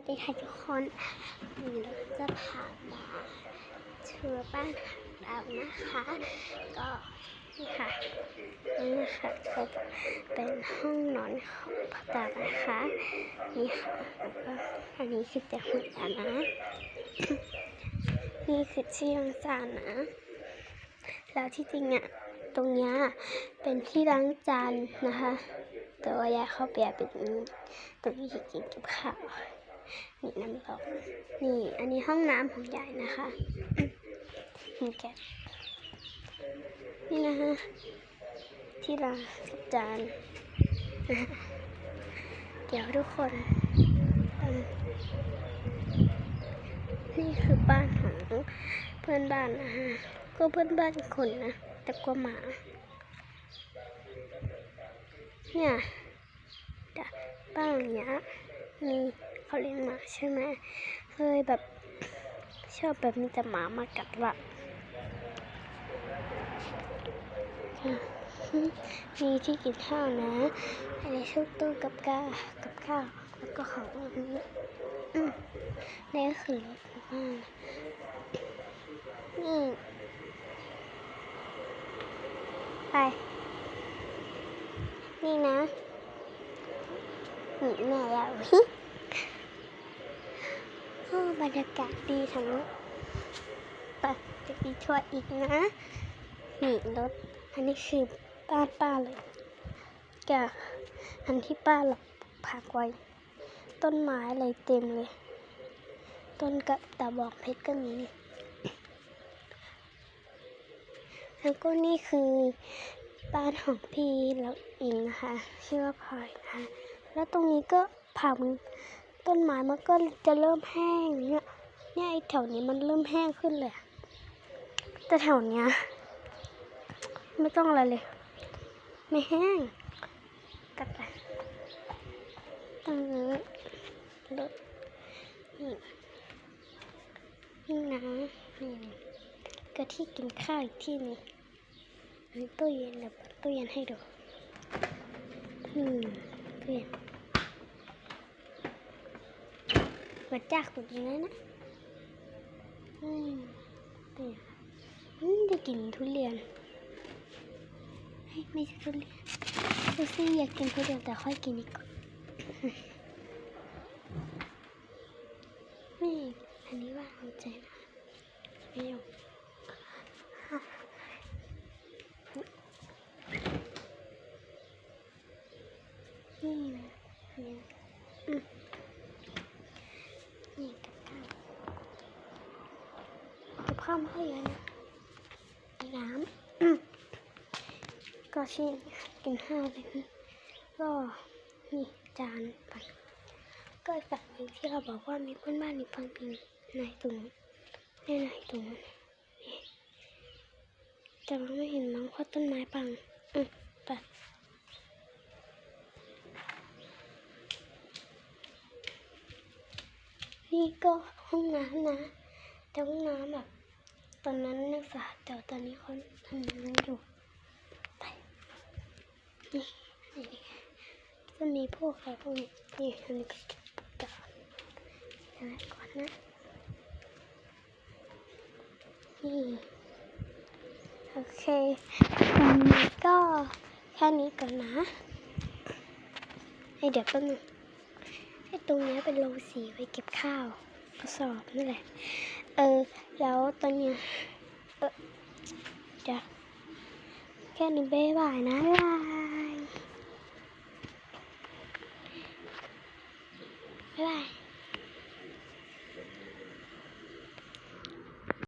วัสดีค่ะทุกคนวันนี้เราจะพามาทัวร์บ้านของเรานะคะ ก็นี่ค่ะนี่นะคะก็เป็นห้องนอนของพ่อตานะคะนี่ค่ะแล้วก็อันนี้คือเตียงหัวตานะ นี่คือที่ล้างจานนะ แล้วที่จริงอะตรงนี้เป็นที่ล้างจานนะคะ แต่ว่ายายเข้าไปเป็นตรงนี้กินกับข้าว นี่น้ำร้อนนี่ อันนี้ห้องน้ำของยายนะคะนี่แกนี่นะคะที่ล้างจานเดี๋ยวทุกคนนี่คือบ้านของเพื่อนบ้านนะคะก็เพื่อนบ้านคนนะแต่ก็หมา เนี่ยแต่บ้านหลังเนี้ยมี เขาเลี้ยงหมาใช่ไหมเคยแบบชอบแบบมีแต่หมามากัดละมีที่กินข้าวนะอันนี้ชุดตู้กับก้ากับข้าวแล้วก็ของอันนี้อืมนี่ก็คือรถของบ้านนี่ไป นี่นะหนีแม่แล้ว รรยากาศดีทั้งปะจะมีทัวร์อีกนะ นี่รถ อันนี้คือบ้านป้าเลยกับอันที่ป้าหลับพักไว้ ต้นไม้อะไรเต็มเลย ต้นกระตาบอกเพชรก็มีแล้วก็นี่คือบ้านของพี่แล้วอิงนะคะชื่อว่าพลอยนะคะ แล้วตรงนี้ก็ผัก ต้นไม้มันก็จะเริ่มแห้งเนี่ยเนี่ยไอแถวนี้มันเริ่มแห้งขึ้นเลย แต่แถวเนี้ยไม่ต้องอะไรเลย ไม่แห้งกลับไปตรงนี้รถนี่นี่นะนี่ก็ที่กินข้าวอีกที่นึงอันนี้ตู้เย็นเดี๋ยวตู้เย็นให้ดูอืมตู้เย็น เปิดจากขุดอย่างนั้นนะอืมตู้เย็นอืมได้กินทุเรียน ไม่ใช่ทุเรียนซูซี่อยากกินทุเรียนแต่ค่อยกินอีกก่อนนี่อันนี้ว่าหัวใจนะไม่ยอม นี่นะนี่อืมนี่กับข้าวกับ ข้าวไม่ค่อยเยอะนะน้ำก็ชิ้นกินข้าวเลยนะก็นี่จานปันก็อีกฝั่งนึงที่เราบอกว่ามีเพื่อนบ้านอีกฝั่งหนึ่งในตรงนี้ในไหนตรงนั้นนี่แต่ว่าไม่เห็นมั้งเพราะต้นไม้บังอืมไปนี่ก็ห้องน้ำนะ แต่ห้องน้ำแบบ ตอนนั้นนักศึกษาแต่ตอนนี้เขาทำงานอยู่ไปนี่นี่จะมีพวกอะไรพวกนี้นี่อันนี้ก็ก่อนก่อนนะนี่โอเควันนี้ก็แค่นี้ก่อนนะให้เดี๋ยวแป๊บนึงไอ้ตรงนี้เป็นโรงสีไว้เก็บข้าวกระสอบนั่นแหละ เออ แล้วตอนนี้เออจะแค่นี้บ๊ายบายนะบ๊ายบายบ๊ายบาย